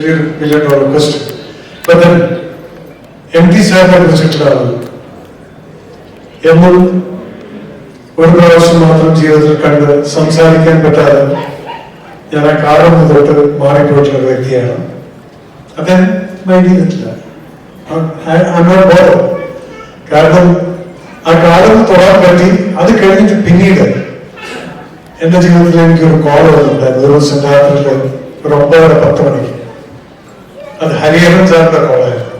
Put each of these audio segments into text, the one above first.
million dollar question. But then, T സാറിനെ കുറിച്ചിട്ടുള്ള എന്നും ഒരു പ്രാവശ്യം മാത്രം ജീവിതത്തിൽ കണ്ട് സംസാരിക്കാൻ പറ്റാതെ ഞാൻ ആ കാലം തൊട്ട് മാറിപ്പോയിട്ടുള്ള വ്യക്തിയാണ്. അദ്ദേഹം മൈൻഡ് ചെയ്തിട്ടില്ല. കാരണം ആ കാലം തൊടാൻ പറ്റി അത് കഴിഞ്ഞിട്ട് പിന്നീട് എന്റെ ജീവിതത്തിൽ എനിക്കൊരു കോൾ വന്നിട്ടുണ്ടായിരുന്നു. ഒരു രാത്രിയിൽ ഒരു ഒമ്പതര പത്ത് മണിക്ക്. അത് ഹരിഹരൻ സാറിന്റെ കോളായിരുന്നു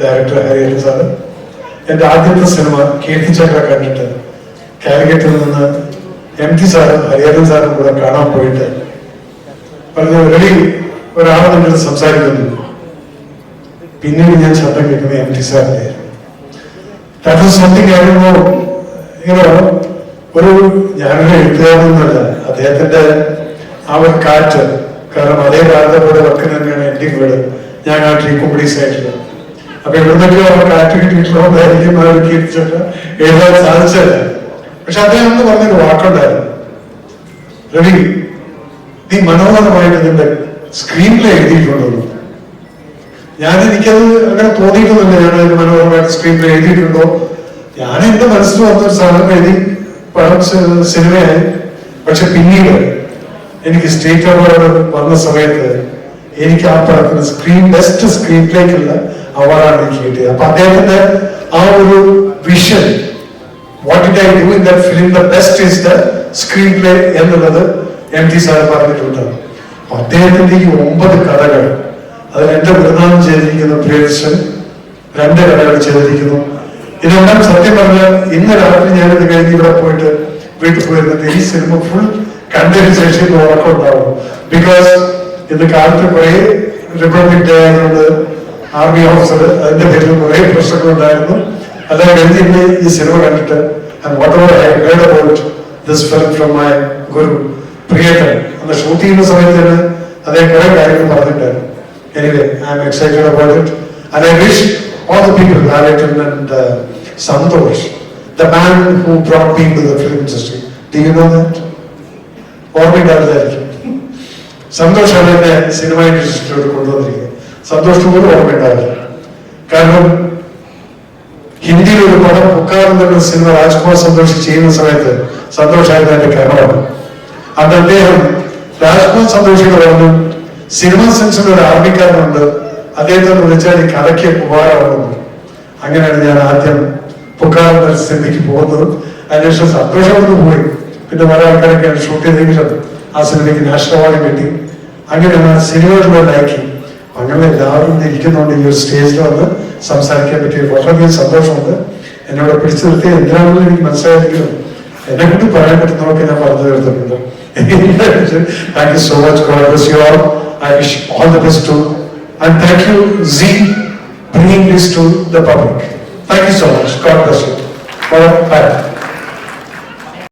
ഡയറക്ടർ ഹരിഹരൻ സാറ് എന്റെ ആദ്യത്തെ സിനിമ കീർത്തിചക്ര കണ്ടിട്ട് കാലിക്കറ്റിൽ നിന്ന് എം ടി സാറും ഹരിഹരൻ സാറും കൂടെ കാണാൻ പോയിട്ട് പറഞ്ഞു റെഡി ഒരാളെ നിങ്ങളുടെ സംസാരിക്കുന്നു. പിന്നീട് ഞാൻ ശബ്ദം കേൾക്കുന്നത് എം ടി സാറിന്റെ ദാറ്റ് വാസ് സംതിങ് ഇങ്ങനെ ഒരു ഞാനൊരു എഴുത്തുകാരനൊന്നുമല്ല അദ്ദേഹത്തിന്റെ ആ ഒരു കാറ്റ് കാരണം അതേ കാലത്തെ പോലെ വർക്ക് തന്നെയാണ് എന്റെ വീട്. ഞാൻ ആ ട്രീക്കുമ്പടി ആയിട്ടുള്ളത് അപ്പൊ എവിടുന്നൊക്കെയോ അവർക്ക് ആക്ടിവിറ്റി കിട്ടണമെന്നായിരിക്കും ആ ഒരു കീർത്തിച്ചൊക്കെ എഴുതാൻ സാധിച്ചല്ല പക്ഷെ അദ്ദേഹം എന്ന് പറഞ്ഞൊരു വാക്കുണ്ടായിരുന്നു. രവി നീ മനോഹരമായിട്ട് നിന്റെ സ്ക്രീനിൽ എഴുതിയിട്ടുണ്ടോ ഞാൻ എനിക്കത് അങ്ങനെ തോന്നിയിട്ടൊന്നുമില്ല. ഞാൻ അതിന് മനോഹരമായിട്ട് സ്ക്രീനിൽ എഴുതിയിട്ടുണ്ടോ. ഞാൻ എന്റെ മനസ്സിൽ വന്നൊരു സാധനം എഴുതി പടം സിനിമയായി. പക്ഷെ പിന്നീട് എനിക്ക് സ്റ്റേറ്റ് അവാർഡ് വന്ന സമയത്ത് എനിക്ക് ആ പടത്തിന് സ്ക്രീൻ ബെസ്റ്റ് സ്ക്രീൻ പ്ലേക്കുള്ള അവാർഡാണ് എനിക്ക് കിട്ടിയത്. അപ്പൊ അദ്ദേഹത്തിന്റെ ആ ഒരു vision what did I do in the film the best is the screenplay എന്നുള്ളത് എം ടി സാർ പറഞ്ഞിട്ടുണ്ട്. അദ്ദേഹത്തിന്റെ ഈ ഒമ്പത് കഥകൾ അതിൽ എന്റെ പ്രധാനം ചെയ്തിരിക്കുന്ന പ്രിയദർശൻ രണ്ട് കഥകൾ ചെയ്തിരിക്കുന്നു. ഇതെല്ലാം സത്യം പറഞ്ഞാൽ ഇന്ന് രാത്രി ഞാനിത് കഴിഞ്ഞ് ഇവിടെ പോയിട്ട് വീട്ടിൽ പോയിരുന്നിട്ട് ഈ സിനിമ ഫുൾ കണ്ടതിന് ശേഷം ഉറക്കം ഉണ്ടാവും. ബിക്കോസ് ഇന്ന് കാലത്ത് കുറെ റിപ്പബ്ലിക് ഡേ ആയതുകൊണ്ട് ആർമി ഓഫീസർ അതിന്റെ പേരിൽ കുറെ പ്രശ്നങ്ങളുണ്ടായിരുന്നു അതെല്ലാം കഴിഞ്ഞ് ഇന്ന് ഈ സിനിമ കണ്ടിട്ട് and whatever I heard about this film from my guru പ്രിയതൻ അന്ന് ഷൂട്ട് ചെയ്യുന്ന സമയത്ത് തന്നെ അദ്ദേഹം കുറെ കാര്യങ്ങൾ പറഞ്ഞിട്ടുണ്ടായിരുന്നു anyway I am excited about it and I wish all the people, Lalaton and uh, Santosh, the man who brought me to the film industry. Do you know that? ഓർമ്മയുണ്ടാവില്ലായിരിക്കും സന്തോഷാണ് എന്നെ സിനിമ ഇൻഡസ്ട്രിയിലോട്ട് കൊണ്ടുവന്നിരിക്കുന്നത്. സന്തോഷം പോലും ഓർമ്മയുണ്ടാവില്ല. കാരണം ഹിന്ദിയിൽ ഒരു പടം എന്നുള്ള സിനിമ രാജ്കുമാർ സന്തോഷ് ചെയ്യുന്ന സമയത്ത് സന്തോഷായിരുന്നു എന്റെ ക്യാമറ അന്ന് അദ്ദേഹം രാജ്കുമാർ സന്തോഷിന് പറഞ്ഞു സിനിമ സെൻസിൽ ഒരു ആർമിക്കാരനുണ്ട്. അദ്ദേഹത്തെ വിളിച്ചാൽ ഈ കഥയ്ക്ക് ഉപകാരമാകുന്നു അങ്ങനെയാണ് ഞാൻ ആദ്യം പുക്കാർ എന്ന സിനിമയ്ക്ക് പോകുന്നത്. അതിനുശേഷം സന്തോഷം ഒന്ന് പോയി. പിന്നെ പല ആൾക്കാരൊക്കെയാണ് ഷൂട്ട് ചെയ്തെങ്കിലും ആ സിനിമയ്ക്ക് നാഷണൽ അവാർഡ് കിട്ടി അങ്ങനെ ആ സിനിമകളിലൂടെ ഉണ്ടാക്കി അങ്ങനെ എല്ലാവരും ഇരിക്കുന്നുണ്ട് ഈ ഒരു സ്റ്റേജിൽ വന്ന് സംസാരിക്കാൻ പറ്റിയ വളരെയധികം സന്തോഷമുണ്ട് എന്നോട് പിടിച്ചു നിർത്തി എന്തിനാണെന്ന് എനിക്ക് മനസ്സിലായിരിക്കും എന്നെ കൊണ്ട് പറയാൻ പറ്റുന്നതൊക്കെ ഞാൻ പറഞ്ഞു തീർത്തിട്ടുണ്ട് thank you so much God bless you all I wish all the best to and thank you see bringing this to the public. Thank you so much. God bless you. Bye.